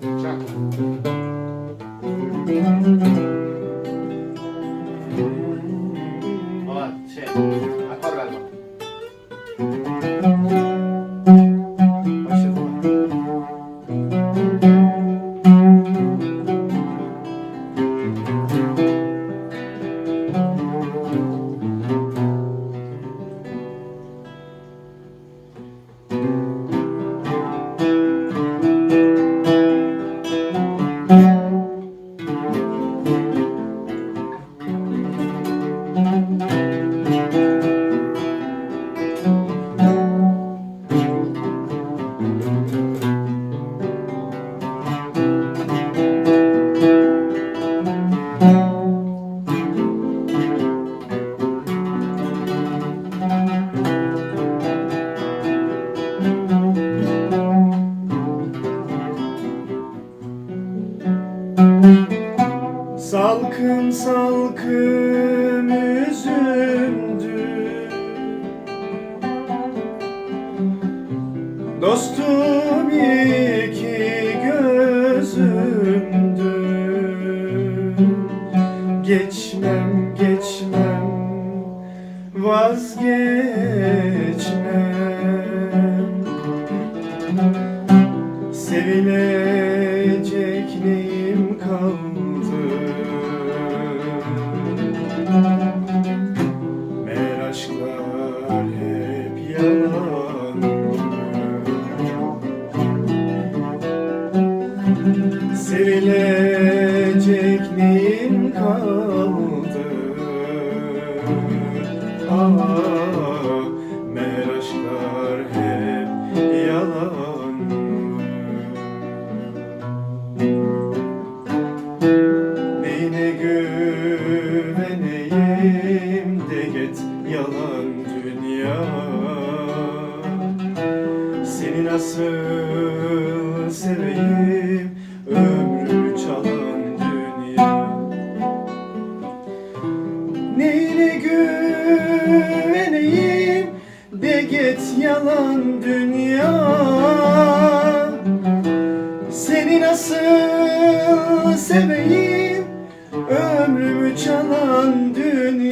Ciao. Salkım salkım üzümdü Dostum iki gözümdü. Geçmem geçmem vazgeçmem. Sevilecek neyim kaldı Sevilecek neyim kaldı? Ah, meğer aşklar hep yalan. Neyine güveneyim de git yalan dünya. Seni nasıl seveyim git yalan dünya. Seni nasıl seveyim? Ömrümü çalan dünya.